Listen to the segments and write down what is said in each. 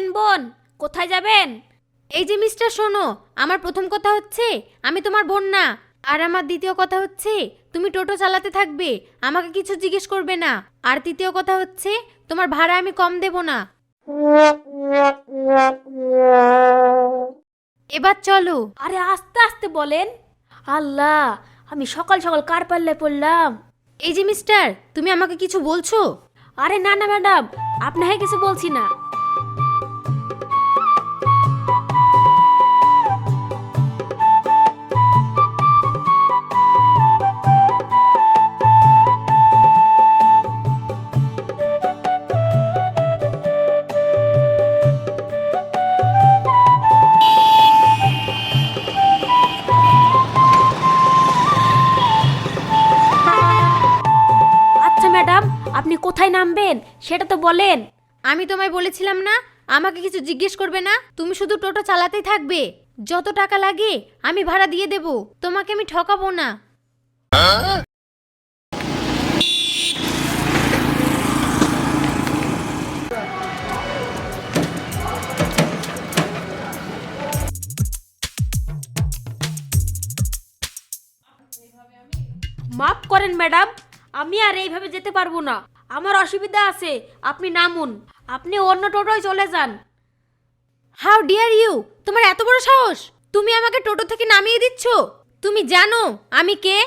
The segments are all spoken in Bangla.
বলেন বোন? কোথায় যাবেন? এই যে মিস্টার শোনো আমার প্রথম কথা হচ্ছে আমি তোমার বোন না। আর আমার দ্বিতীয় কথা হচ্ছে তুমি টোটো চালাতে থাকবে আমাকে কিছু জিজ্ঞেস করবে না। আর তৃতীয় কথা হচ্ছে তোমার ভাড়া আমি কম দেব না। এবার চলো। আরে আস্তে আস্তে বলেন। আল্লাহ আমি সকাল সকাল কার পাল্লায় পড়লাম? এই যে মিস্টার তুমি আমাকে কিছু বলছো? আরে না না ম্যাডাম আপনাকে কিছু বলছি না। বলেন। আমি তোমায় বলেছিলাম না, আমাকে কিছু জিজ্ঞেস করবে না? তুমি শুধু টোটো চালাতেই থাকবে। যত টাকা লাগে, আমি ভাড়া দিয়ে দেব। তোমাকে আমি ঠকাবো না। মাফ করেন ম্যাডাম, আমি আর এইভাবে যেতে পারব না। আমার অসুবিধা আছে, আপনি নামুন। আপনি অন্য টোটোয় চলে যান। হাউ ডিয়ার ইউ, তোমার এত বড় সাহস? তুমি আমাকে টোটো থেকে নামিয়ে দিচ্ছ? তুমি জানো, আমি কে?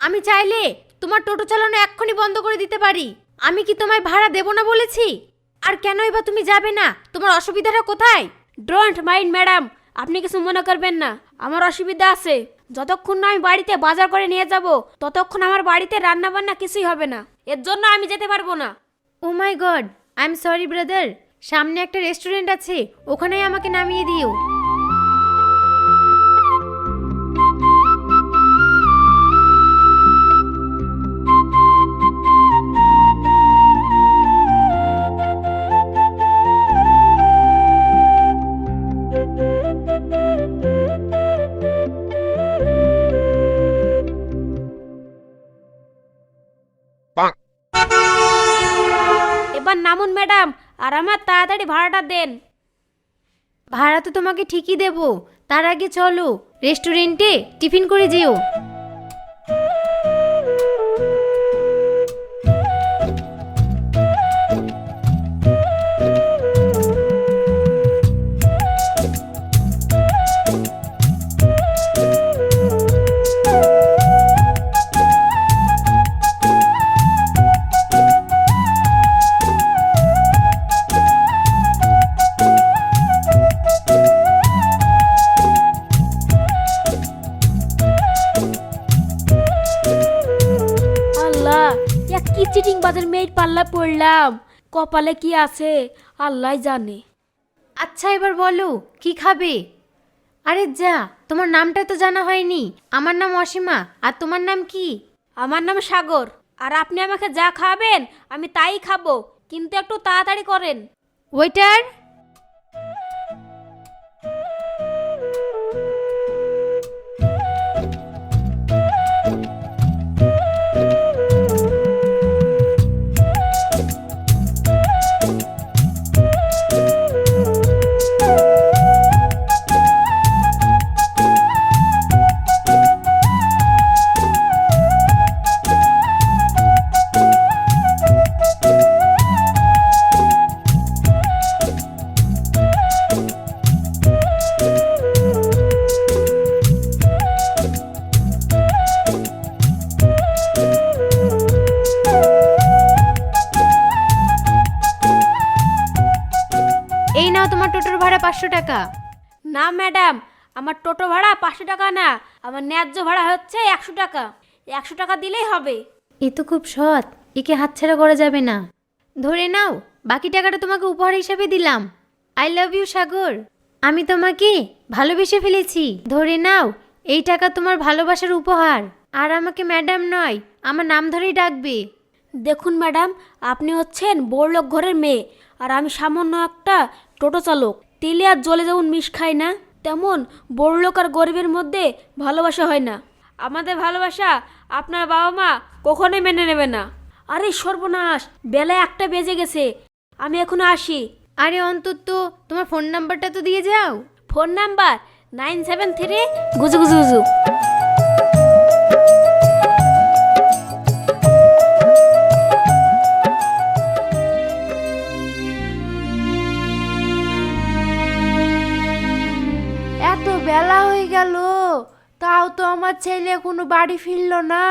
আমি চাইলে তোমার টোটো চালানো এক্ষুনি বন্ধ করে দিতে পারি। আমি কি তোমায় ভাড়া দেব না বলেছি? আর কেনই বা তুমি যাবে না? তোমার অসুবিধাটা কোথায়? ডোন্ট মাইন্ড ম্যাডাম আপনি কিছু মনে করবেন না। আমার অসুবিধা আছে। যতক্ষণ না আমি বাড়িতে বাজার করে নিয়ে যাব, ততক্ষণ আমার বাড়িতে রান্না বান্না কিছুই হবে না। এর জন্য আমি যেতে পারব না। ও my god I am sorry brother সামনে একটা রেস্টুরেন্ট আছে, ওখানেই আমাকে নামিয়ে দিও। এবার নামুন, ম্যাডাম, আর আমার তাড়াতাড়ি ভাড়াটা দেন। ভাড়া তো তোমাকে ঠিকই দেব। তার আগে চলো, রেস্টুরেন্টে টিফিন করে যেও। পাল্লা পড়লাম। কপালে কি আছে আল্লাহ জানে। আচ্ছা এবার বলো কি খাবে? আরে যা তোমার নামটা তো জানা হয়নি। আমার নাম অসীমা আর তোমার নাম কি? আমার নাম সাগর। আর আপনি আমাকে যা খাবেন আমি তাই খাব। কিন্তু একটু তাড়াতাড়ি করেন। ওয়েটার আমার টোটো ভাড়া পাঁচশো টাকা না আমার ন্যায্য ভাড়া হচ্ছে একশো টাকা। একশো টাকা দিলেই হবে। এ তো খুব সৎ একে হাতছাড়া করা যাবে না। ধরে নাও বাকি টাকাটা তোমাকে উপহার হিসেবে দিলাম। I love you Sagar. আমি তোমাকে ভালোবেসে ফেলেছি। ধরে নাও এই টাকা তোমার ভালোবাসার উপহার। আর আমাকে ম্যাডাম নয় আমার নাম ধরেই ডাকবে। দেখুন ম্যাডাম আপনি হচ্ছেন বড়লোক ঘরের মেয়ে আর আমি সামান্য একটা টোটো চালক। তেলে আর জলে যেমন মিশ খাই না। তেমন বড়লোক আর গরিবের মধ্যে ভালোবাসা হয় না। আমাদের ভালোবাসা আপনার বাবা মা কখনোই মেনে নেবে না। আরে সর্বনাশ বেলা একটা বেজে গেছে। আমি এখন আসি। আরে অন্তত তোমার ফোন নাম্বারটা তো দিয়ে যাও। Phone number nine seven three গুজু গুজু গুজু। তাও তো আমার ছেলে কোনো বাড়ি ফিরলো না।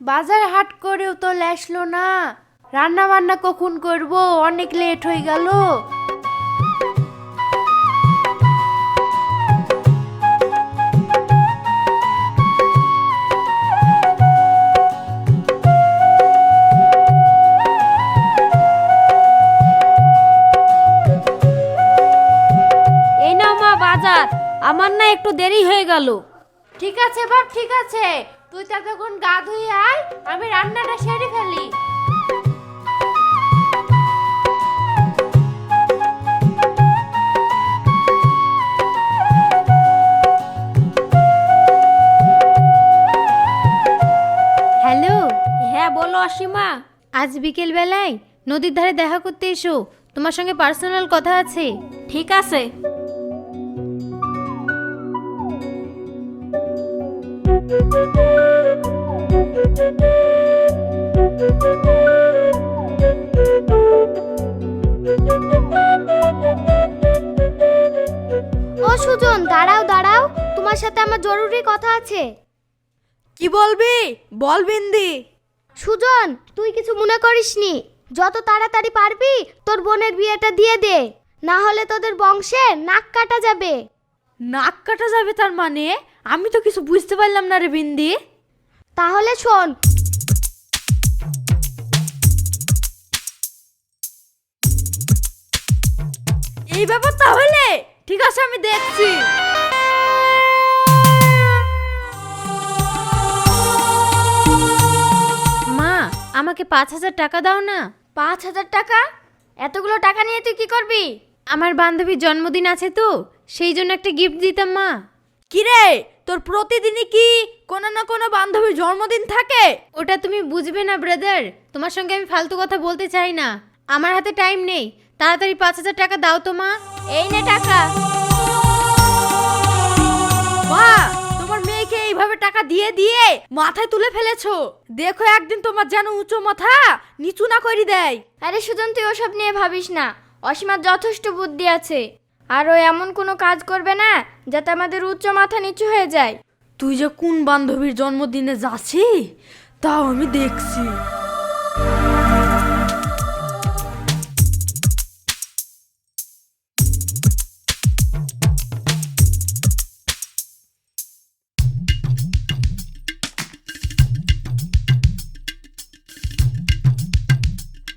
বাজার হাট করেও তো লেসলো না। রান্না বান্না কখন করব? অনেক লেট হয়ে গেল। আমার না একটু দেরি হয়ে গেল। ঠিক আছে বাপ ঠিক আছে। তুই ততক্ষণ গা ধুয়ে আয় আমি রান্নাটা সেরে ফেলি। হ্যালো হ্যাঁ বলো অসীমা। আজ বিকেল বেলায় নদীর ধারে দেখা করতে এসো। তোমার সঙ্গে পার্সোনাল কথা আছে। ঠিক আছে। ও সুজন দাঁড়াও দাঁড়াও। তোমার সাথে আমার জরুরি কথা আছে। কি বলবি? বল বিন্দি। সুজন তুই কিছু মনে করিসনি। যত তাড়াতাড়ি পারবি তোর বোনের বিয়েটা দিয়ে দে। না হলে তোদের বংশে নাক কাটা যাবে। নাক কাটা যাবে তার মানে? আমি তো কিছু বুঝতে পারলাম না রে বিন্দি। তাহলে শোন। এই ব্যাপার তাহলে? ঠিক আছে আমি দেখছি। মা আমাকে পাঁচ হাজার টাকা দাও না। পাঁচ হাজার টাকা? এতগুলো টাকা নিয়ে তুই কি করবি? আমার বান্ধবীর জন্মদিন আছে তো সেই জন্য একটা গিফট দিতাম মা। কি রে তোর প্রতিদিনই কি কোনো না কোনো বান্ধবীর জন্মদিন থাকে? ওটা তুমি বুঝবে না ব্রাদার তোমার সঙ্গে আমি ফালতু কথা বলতে চাই না। আমার হাতে টাইম নেই। তাড়াতাড়ি পাঁচ হাজার টাকা দাও তো মা। এই নে টাকা। মা তোমার মেয়েকে এইভাবে টাকা দিয়ে দিয়ে মাথায় তুলে ফেলেছো? দেখো একদিন তোমার যেন উঁচু মাথা নিচু না করি দেয়। আরে সুজন তুই ওসব নিয়ে ভাবিস না। অসীমার যথেষ্ট বুদ্ধি আছে। আর ও এমন কোনো কাজ করবে না যাতে আমাদের উচ্চ মাথা নিচু হয়ে যায়। তুই যে কোন বান্ধবীর জন্মদিনে যাচ্ছি তাও আমি দেখছি।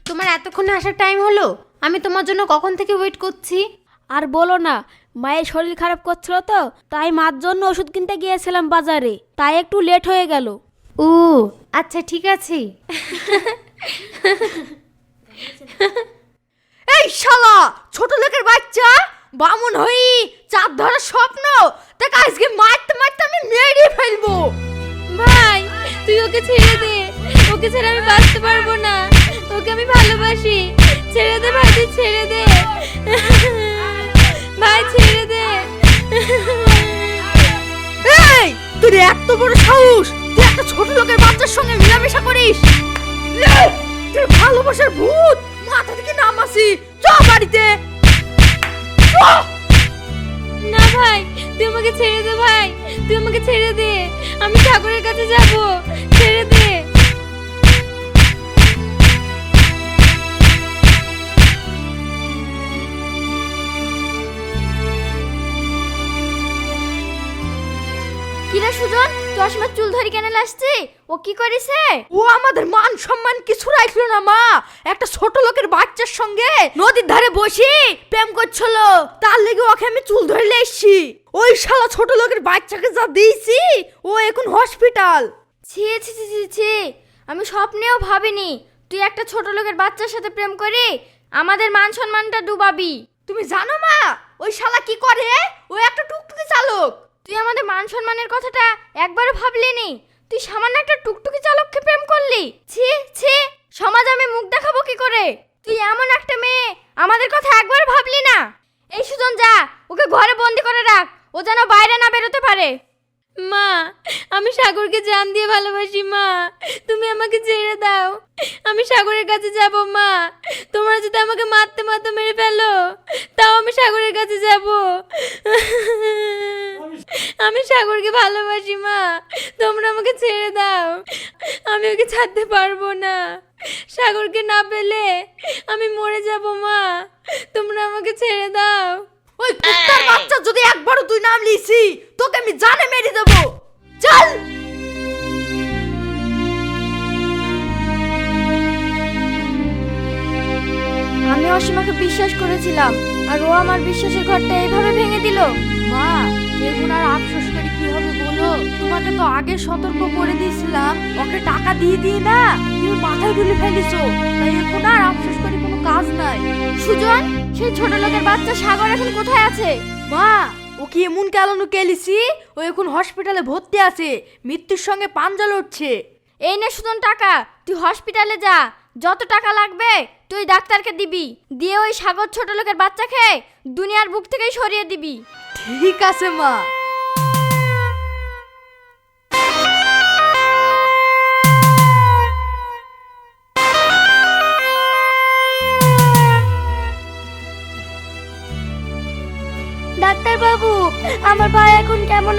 তোমার এতক্ষণে আসার টাইম হলো? আমি তোমার জন্য কখন থেকে ওয়েট করছি? আর বলো না মায়ের শরীর খারাপ করছিল তো তাই মার জন্য ওষুধ কিনতে গিয়েছিলাম বাজারে তাই একটু লেট হয়ে গেল। ও আচ্ছা ঠিক আছে। এই শালা ছোট লোকের বাচ্চা বামুন হই চাঁদ ধরার স্বপ্ন তাকে আজকে মারতে মারতে আমি মেরে ফেলব। ভাই তুই ওকে ছেড়ে দে ওকে ছেড়ে আমি বাঁচতে পারব না ওকে আমি ভালোবাসি। ছেড়ে দে ভাই তুই ছেড়ে দে। বড় সাহস? তুই একটা ছোট লোকের বাচ্চার সঙ্গে মেলামেশা করিস? লে, তোর ভালোবাসার ভূত! মাথা থেকে নামাসি চ বাড়িতে। চ! না ভাই তুই আমাকে ছেড়ে দে ভাই। তুই আমাকে ছেড়ে দে। আমি ঠাকুরের কাছে যাব। ছেড়ে দে। কিরে সুজন? তুই অসীমার চুল ধরি কেন আসছি ও কি করিছে? ও আমাদের মান সম্মান কিছু রাখল না মা। একটা ছোট লোকের বাচ্চার সঙ্গে নদীর ধারে বসে প্রেম করছিল। তার লেগে ওকে আমি চুল ধরে এসছি ওই শালা ছোট লোকের বাচ্চাকে যা দিয়েছি ও এখন হসপিটাল ছি ছি ছি ছি ছি। আমি স্বপ্নেও ভাবিনি তুই একটা ছোট লোকের বাচ্চার সাথে প্রেম করে আমাদের মান সম্মানটা ডুবাবি। তুমি জানো মা ওই শালা কি করে? ও একটা টুকটুকি চালক। তুই আমাদের মান সম্মানের কথাটা একবারও ভাবলি নি তুই সামান্য একটা টুকটুকি চালককে প্রেম করলি? ছি ছি, সমাজ আমি মুখ দেখাবো কি করে? তুই এমন একটা মেয়ে, আমাদের কথা একবার ভাবলি না? এই সুজন, যা, ওকে ঘরে বন্দি করে রাখ, ও যেন বাইরে না বেরোতে পারে। মা, আমি সাগরকে জান দিয়ে ভালোবাসি, মা। তুমি আমাকে ছেড়ে দাও। আমি সাগরের কাছে যাব, মা। তোমরা যদি আমাকে মারতে মারতে মেরে ফেলো, তাও আমি সাগরের কাছে যাব। আমি সাগরকে ভালোবাসি, মা। তোমরা আমাকে ছেড়ে দাও। আমি ওকে ছাড়তে পারব না। সাগরকে না পেলে আমি মরে যাব, মা। তোমরা আমাকে ছেড়ে দাও। ওই কুত্তার বাচ্চা যদি একবারও তুই নাম লিসি তোকে আমি জানে মেরে দেবো। চল। আমি অসীমাকে বিশ্বাস করেছিলাম আর ও আমার বিশ্বাসের ঘরটা এইভাবে ভেঙে দিল। মা এখন আর আফসোস করে কি হবে বলো তোমাকে তো আগে সতর্ক করে দিয়েছিলাম। ওকে টাকা দিয়ে দিয়ে না, তুমি মাথায় তুলে ফেলেছো। তাই এখন আর আফসোস করে কোনো কাজ নাই। সুজন, সেই ছোট লোকের বাচ্চা সাগর এখন কোথায় আছে? মা, ও কি এমন কেলানো কেলিসি? ও এখন হসপিটালে ভর্তি আছে, মৃত্যুর সঙ্গে পাঞ্জা লড়ছে। এই নে সুজন টাকা, তুই হসপিটালে যা। যত টাকা লাগবে, তুই ডাক্তারকে দিবি। দিয়ে ওই সাগর ছোট লোকের বাচ্চাকে দুনিয়ার বুক থেকেই সরিয়ে দিবি। ঠিক আছে, মা।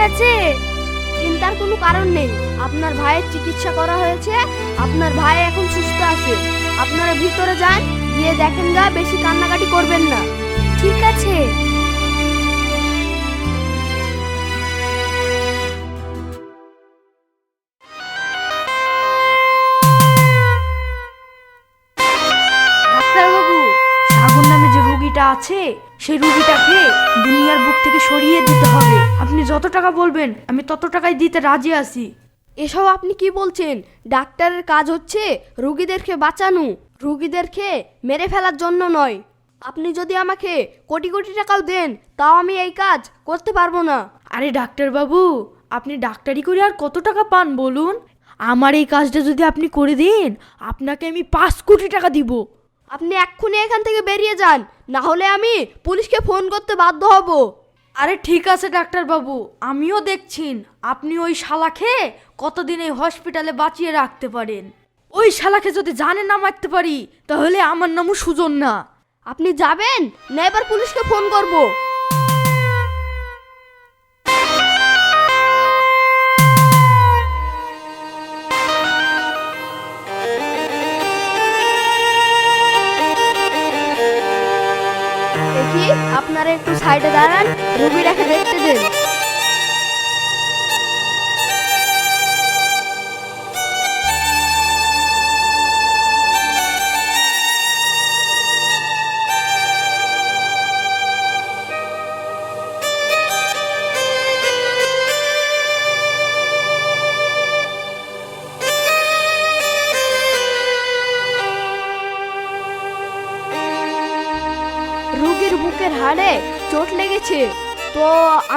আছে চিন্তার কোনো কারণ নেই। আপনার ভাইয়ের চিকিৎসা করা হয়েছে। আপনার ভাই এখন সুস্থ আছে। আপনারা ভিতরে যান, গিয়ে দেখেন গা, বেশি কান্নাকাটি করবেন না। ঠিক আছে। রুগীটা আছে, সেই রুগীটাকে দুনিয়ার বুক থেকে সরিয়ে দিতে হবে। আপনি যত টাকা বলবেন, আমি তত টাকাই দিতে রাজি আছি। এসব আপনি কি বলছেন? ডাক্তারের কাজ হচ্ছে রুগীদেরকে বাঁচানো, রুগীদেরকে মেরে ফেলার জন্য নয়। আপনি যদি আমাকে কোটি কোটি টাকাও দেন, তাও আমি এই কাজ করতে পারব না। আরে ডাক্তারবাবু, আপনি ডাক্তারি করে আর কত টাকা পান বলুন? আমার এই কাজটা যদি আপনি করে দিন, আপনাকে আমি পাঁচ কোটি টাকা দিব। আপনি এক্ষুনি এখান থেকে বেরিয়ে যান। না হলে আমি পুলিশকে ফোন করতে বাধ্য হব। আরে ঠিক আছে ডাক্তারবাবু। আমিও দেখছিন। আপনি ওই শালাকে কতদিন এই হসপিটালে বাঁচিয়ে রাখতে পারেন? ওই শালাকে যদি জানে না মারতে পারি তাহলে আমার নামও সুজন না। আপনি যাবেন না এবার পুলিশকে ফোন করব। সাইডে দাঁড়ান রুগীটাকে দেখতে দেন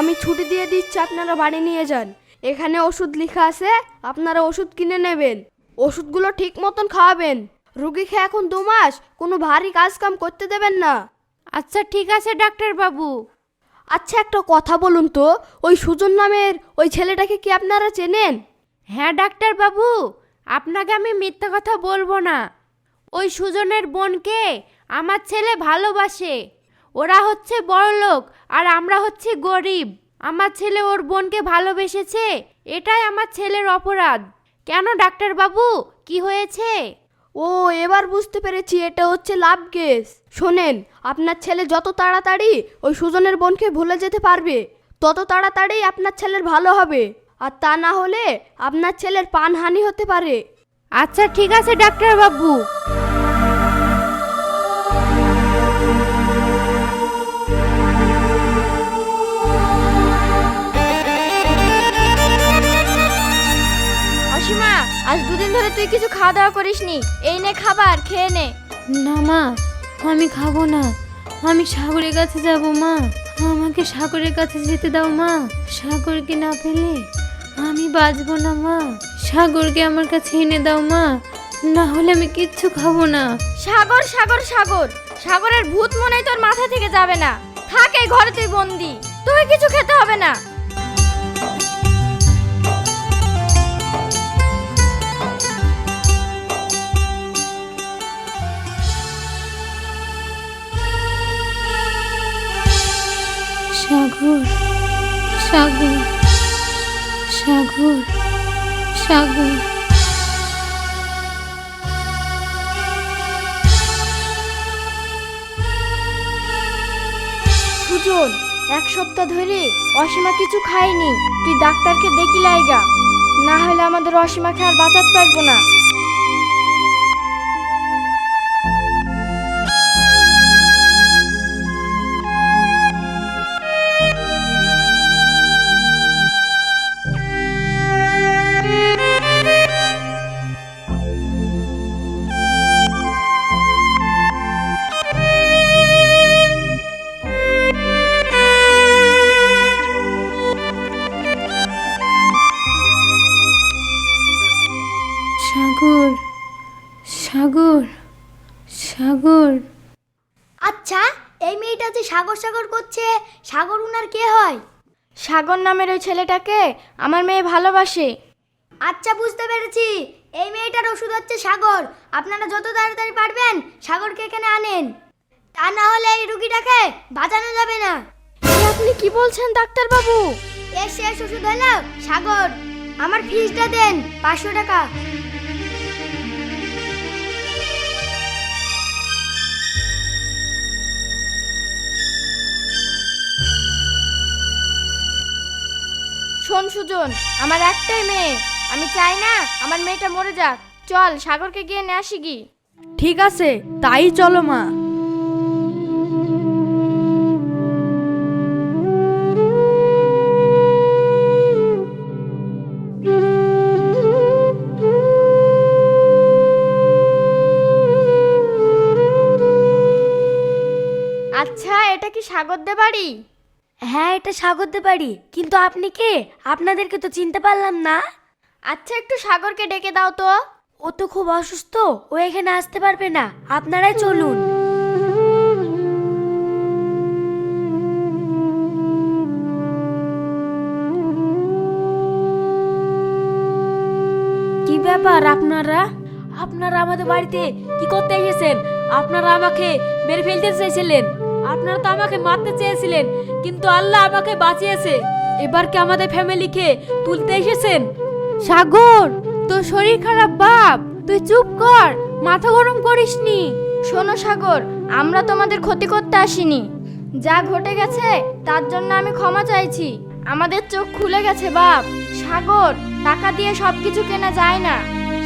আমি ছুটি দিয়ে দিচ্ছি আপনারা বাড়ি নিয়ে যান। এখানে ওষুধ লেখা আছে আপনারা ওষুধ কিনে নেবেন। ওষুধগুলো ঠিক মতন খাওয়াবেন। রুগীকে এখন দু মাস কোনো ভারী কাজ কাম করতে দেবেন না। আচ্ছা ঠিক আছে ডাক্তার বাবু। আচ্ছা একটা কথা বলুন তো ওই সুজন নামের ওই ছেলেটাকে কি আপনারা চেনেন? হ্যাঁ ডাক্তার বাবু আপনাকে আমি মিথ্যা কথা বলব না। ওই সুজনের বোনকে আমার ছেলে ভালোবাসে। ওরা হচ্ছে বড় লোক আর আমরা হচ্ছে গরিব। আমার ছেলে ওর বোনকে ভালোবেসেছে। এটাই আমার ছেলের অপরাধ। কেন ডাক্তার বাবু কি হয়েছে? ও এবার বুঝতে পেরেছি এটা হচ্ছে লাভ কেস। শোনেন আপনার ছেলে যত তাড়াতাড়ি ওই সুজনের বোনকে ভুলে যেতে পারবে তত তাড়াতাড়ি আপনার ছেলের ভালো হবে। আর তা না হলে আপনার ছেলের পানহানি হতে পারে। আচ্ছা ঠিক আছে ডাক্তার ধরে তুই কিছু খাওয়া দাওয়া করিসনি? এই নে খাবার খেয়ে নে। না মা আমি খাব না। আমি সাগরের কাছে যাব মা। আমাকে সাগরের কাছে যেতে দাও মা। সাগরকে না পেলে আমি বাঁচবো না মা। সাগরকে আমার কাছে এনে দাও মা। না হলে আমি কিচ্ছু খাব না। সাগর সাগর সাগর। সাগরের ভূত মনে তোর মাথা থেকে যাবে না। থাক এই ঘরে তুই বন্দি। তুই কিছু খেতে হবে না। সাগর সাগর সাগর সাগর। সুজন, এক সপ্তাহ ধরে অসীমা কিছু খায়নি। তুই ডাক্তারকে দেখি লাইগা না হলে আমাদের অসীমাকে আর বাঁচাতে পারব না। সাগর উনার কে হয়? সাগর নামের ওই ছেলেটাকে আমার মেয়ে ভালোবাসে। আচ্ছা বুঝতে পেরেছি। এই মেয়েটার ওষুধ হচ্ছে সাগর। আপনারা যত তাড়াতাড়ি পারবেন সাগরকে এখানে আনেন। তা না হলে এই রুগীটাকে বাঁচানো যাবে না। আপনি কি বলছেন ডাক্তার বাবু এর শেষ ওষুধ হলো সাগর। আমার ফিজটা দেন পাঁচশো টাকা। শোন সুজন আমার একটাই মেয়ে। আমি চাই না আমার মেয়েটা মরে যাক। চল সাগরকে গিয়ে নিয়ে আসি কি ঠিক আছে তাই চলো মা। আচ্ছা এটা কি সাগর দে বাড়ি? হ্যাঁ এটা সাগরতে পারি কিন্তু আপনি কে? আপনাদেরকে তো চিনতে পারলাম না। আচ্ছা একটু সাগরকে ডেকে দাও তো। ও তো খুব অসুস্থ ও এখানে আসতে পারবে না। আপনারাই চলুন। কি ব্যাপার আপনারা? আপনারা আমাদের বাড়িতে কি করতে এসেছেন? আপনারা আমাকে মেরে ফেলতে চেয়েছিলেন আপনারা তো আমাকে মারতে চেয়েছিলেন কিন্তু আল্লাহ আমাকে বাঁচিয়েছে। এবার কি আমাদের ফ্যামিলিকে তুলতে এসেছেন? সাগর তোর শরীর খারাপ বাপ তুই চুপ কর মাথা গরম করিসনি শোনো সাগর আমরা তোমাদের ক্ষতি করতে আসিনি। যা ঘটে গেছে তার জন্য আমি ক্ষমা চাইছি। আমাদের চোখ খুলে গেছে বাপ। সাগর টাকা দিয়ে সব কিছু কেনা যায় না।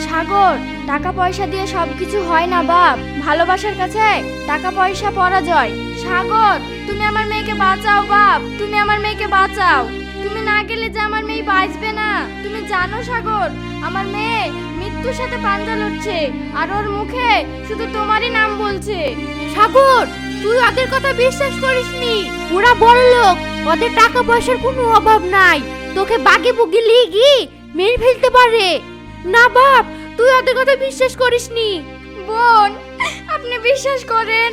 সাগর টাকা পয়সা দিয়ে সব কিছু হয় না বাপ। ভালোবাসার কাছে টাকা পয়সা পরাজয়। সাগর, তুমি আমার মেয়েকে বাঁচাও বাপ, তুমি আমার মেয়েকে বাঁচাও। তুমি না গেলে যে আমার মেয়ে বাঁচবে না। তুমি জানো সাগর, আমার মেয়ে মৃত্যুর সাথে পাঞ্জা লড়ছে, আর ওর মুখে শুধু তোমারই নাম বলছে। সাগর, তুই ওদের কথা বিশ্বাস করিসনি। ওরা বড় লোক, ওদের টাকা পয়সার কোনো অভাব নাই। তোকে বাগে বুগে লিগি মেরে ফেলতে পারে। না বাপ, তুই ওদের কথা বিশ্বাস করিসনি। বোন, আপনি বিশ্বাস করেন?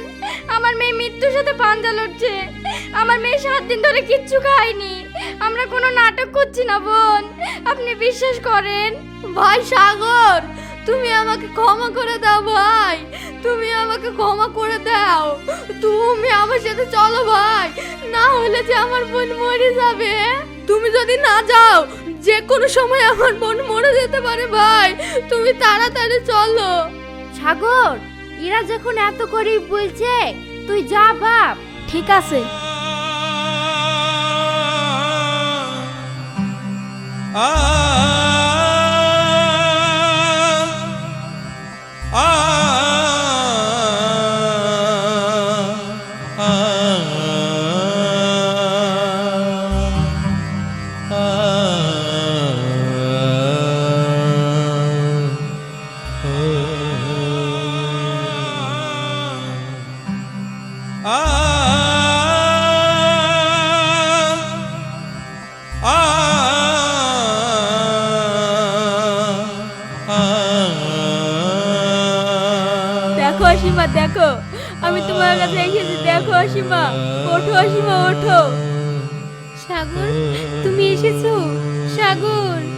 আমার মেয়ে মৃত্যুর সাথে পাঞ্জা লড়ছে। আমার মেয়ে সাত দিন ধরে কিচ্ছু খায়নি। আমরা কোনো নাটক করছি না বোন। আপনি বিশ্বাস করেন? ভাই সাগর তুমি আমাকে ক্ষমা করে দাও ভাই। তুমি আমাকে ক্ষমা করে দাও। তুমি আমার সাথে চলো ভাই। না হলে যে আমার বোন মরে যাবে। তুমি যদি না যাও যে কোনো সময় আমার বোন মরে যেতে পারে ভাই। তুমি তাড়াতাড়ি চলো। সাগর এরা যখন এত করেই বলছে তুই যা বাপ ঠিক আছে। ah তোমার কাছে এসেছি। দেখো অসীমা ওঠো অসীমা ওঠো। সাগর তুমি এসেছ? সাগর।